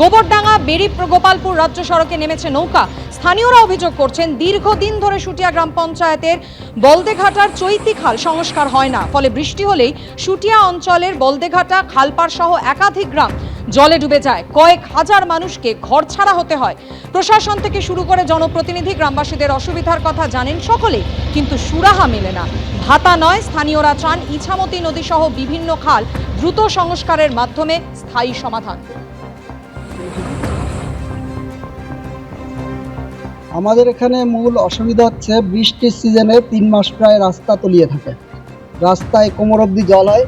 গোবরডাঙ্গা বেরি গোপালপুর রাজ্য সড়কে নেমেছে নৌকা। স্থানীয়রা অভিযোগ করছেন, দীর্ঘদিন ধরে সুটিয়া গ্রাম পঞ্চায়েতের বলদেঘাটার চৈতি খাল সংস্কার হয় না। ফলে বৃষ্টি হলেই সুটিয়া অঞ্চলের বলদেঘাটা, খালপাড় সহ একাধিক গ্রাম জলে ডুবে যায়। কয়েক হাজার মানুষকে ঘর ছাড়া হতে হয়। প্রশাসন থেকে শুরু করে জনপ্রতিনিধি গ্রামবাসীদের অসুবিধার কথা জানেন সকলেই, কিন্তু সুরাহা মেলে না। ভাতা নয়, স্থানীয়রা চান ইছামতি নদী সহ বিভিন্ন খাল দ্রুত সংস্কারের মাধ্যমে স্থায়ী সমাধান। আমাদের এখানে মূল অসুবিধা হচ্ছে বৃষ্টির সিজনে তিন মাস প্রায় রাস্তা তলিয়ে থাকে। রাস্তায় কোমর অব্দি জল হয়,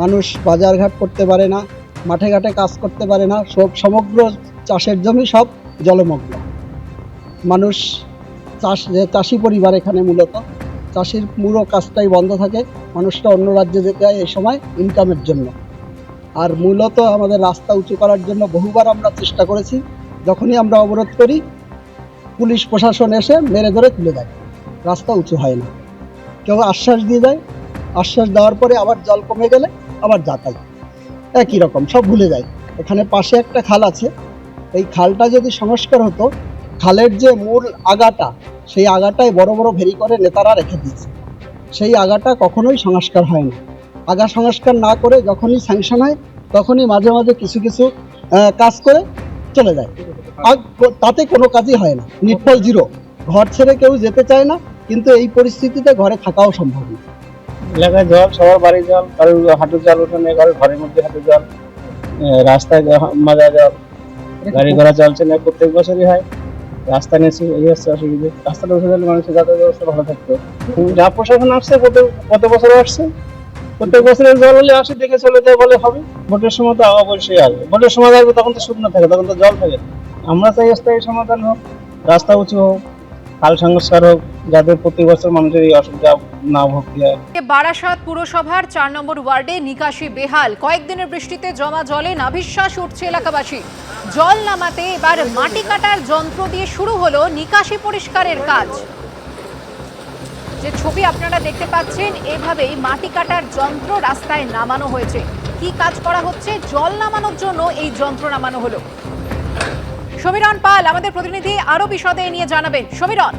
মানুষ বাজারঘাট করতে পারে না, মাঠে ঘাটে কাজ করতে পারে না, সব সমগ্র চাষের জমি সব জলমগ্ন। মানুষ চাষ চাষি পরিবার এখানে মূলত, চাষির পুরো কাজটাই বন্ধ থাকে, মানুষটা অন্য রাজ্যে যেতে হয় এই সময় ইনকামের জন্য। আর মূলত আমাদের রাস্তা উঁচু করার জন্য বহুবার আমরা চেষ্টা করেছি, যখনই আমরা অবরোধ করি, পুলিশ প্রশাসন এসে মেরে ধরে তুলে দেয়। রাস্তা উঁচু হয় না। কেউ আশ্বাস দিয়ে যায়, আশ্বাস দেওয়ার পরে আবার জল কমে গেলে আবার যাতাই একই রকম, সব ভুলে যায়। এখানে পাশে একটা খাল আছে। এই খালটা যদি সংস্কার হতো, খালের যে মূল আগাটা, সেই আগাটায় বড় বড় ভেরি করে নেতারা রেখে দিয়েছে। সেই আগাটা কখনোই সংস্কার হয় না। আগা সংস্কার না করে যখনই স্যাংশন হয়, তখনই মাঝে মাঝে কিছু কিছু কাজ করে চলে যায়। আর তাতে কোনো কাজই হয় না। নিটফল জিরো ঘর ছেড়ে কেউ যেতে চায় না, কিন্তু এই পরিস্থিতিতে ঘরে থাকাও সম্ভব না। এলাকায় জল, সবার বাড়ি জল, কারোর হাঁটু জল ওঠানে কারোর ঘরের মধ্যে হাঁটু জল রাস্তায় মাজা জল, গাড়ি ঘোড়া চলছে না, প্রত্যেক বছরই হয়। রাস্তা নিয়েছি এই হচ্ছে অসুবিধা। রাস্তাটা উঠে গেলে মানুষের যাতায়াত ব্যবস্থা ভালো থাকতো। যা প্রশাসন আসছে, কত কত বছর আসছে? প্রত্যেক বছরের জল হলে আসে, দেখে চলে যায়, বলে হবে। ভোটের সময় তো অবশ্যই আসবে। ভোটের সময় আসবে তখন তো শুকনো থাকে, তখন তো জল থাকে। আমরা চাই স্থায়ী সমাধান হোক, রাস্তা উঁচু হোক, কাল সংস্কার হোক, যাদের প্রতি বছর মানুষের এই অসুবিধা না ভোগতে হয় বারাসাত পুরসভার চার নম্বর ওয়ার্ডে নিকাশি বেহাল। কয়েকদিনের বৃষ্টিতে জমা জলে নাভিশ্বাস উঠছে এলাকাবাসী। জল নামাতে এবার মাটি কাটার যন্ত্র দিয়ে শুরু হলো নিকাশি পরিষ্কারের কাজ। যে ছবি আপনারা দেখতে পাচ্ছেন, এভাবেই মাটি কাটার যন্ত্র রাস্তায় নামানো হয়েছে। কি কাজ করা হচ্ছে? জল নামানোর জন্য এই যন্ত্র নামানো হলো। সমীরণ পাল, আমাদের প্রতিনিধি আরও বিশদে নিয়ে জানাবেন। সমীরণ।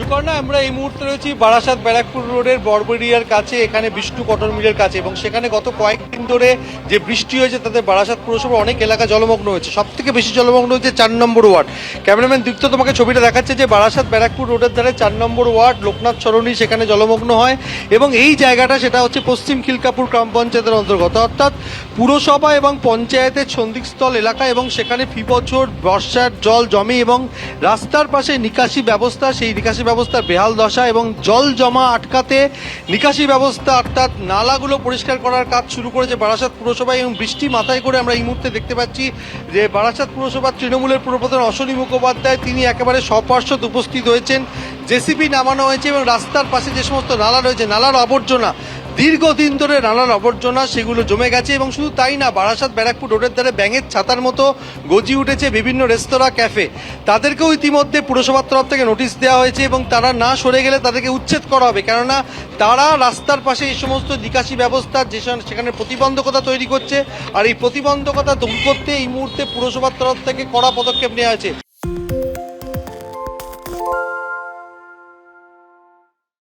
সুকর্ণা আমরা এই মুহূর্তে রয়েছি বারাসাত ব্যারাকপুর রোডের বড়বড়িয়ার কাছে, এখানে বিষ্ণু কটন মিলের কাছে এবং সেখানে গত কয়েকদিন ধরে যে বৃষ্টি হয়েছে তাতে বারাসাত পুরসভার অনেক এলাকা জলমগ্ন হয়েছে। সব থেকে বেশি জলমগ্ন হয়েছে চার নম্বর ওয়ার্ড। ক্যামেরাম্যান দীপ্ত তোমাকে ছবিটা দেখাচ্ছে যে বারাসাত ব্যারাকপুর রোডের ধারে চার নম্বর ওয়ার্ড, লোকনাথ সরণি, সেখানে জলমগ্ন হয় এবং এই জায়গাটা সেটা হচ্ছে পশ্চিম খিলকাপুর গ্রাম পঞ্চায়েতের অন্তর্গত। অর্থাৎ পুরসভা এবং পঞ্চায়েতের সন্ধিস্থল এলাকা এবং সেখানে ফি বছর, বর্ষার জল জমে এবং রাস্তার পাশে নিকাশি ব্যবস্থা, সেই নিকাশি ব্যবস্থার বেহাল দশা এবং জল জমা আটকাতে নিকাশি ব্যবস্থা অর্থাৎ নালাগুলো পরিষ্কার করার কাজ শুরু করেছে বারাসাত পুরসভা এবং বৃষ্টি মাথায় করে আমরা এই মুহূর্তে দেখতে পাচ্ছি যে বারাসাত পুরসভার তৃণমূলের পুরপ্রধান অশ্বনী মুখোপাধ্যায়, তিনি একেবারে সপার্শ্বদ উপস্থিত হয়েছেন। জেসিপি নামানো হয়েছে এবং রাস্তার পাশে যে সমস্ত নালা রয়েছে, নালার আবর্জনা দীর্ঘদিন ধরে নানান আবর্জনা সেগুলো জমে গেছে এবং শুধু তাই না, বারাসাত ব্যারাকপুর রোডের ধারে ব্যাঙের ছাতার মতো গজি উঠেছে বিভিন্ন রেস্তোরাঁ, ক্যাফে। তাদেরকেও ইতিমধ্যে পুরসভার তরফ থেকে নোটিশ দেওয়া হয়েছে এবং তারা না সরে গেলে তাদেরকে উচ্ছেদ করা হবে। কেননা, তারা রাস্তার পাশে এই সমস্ত নিকাশি ব্যবস্থা, যে সেখানে প্রতিবন্ধকতা তৈরি করছে, আর এই প্রতিবন্ধকতা দূর করতে এই মুহূর্তে পুরসভার তরফ থেকে কড়া পদক্ষেপ নেওয়া হয়েছে।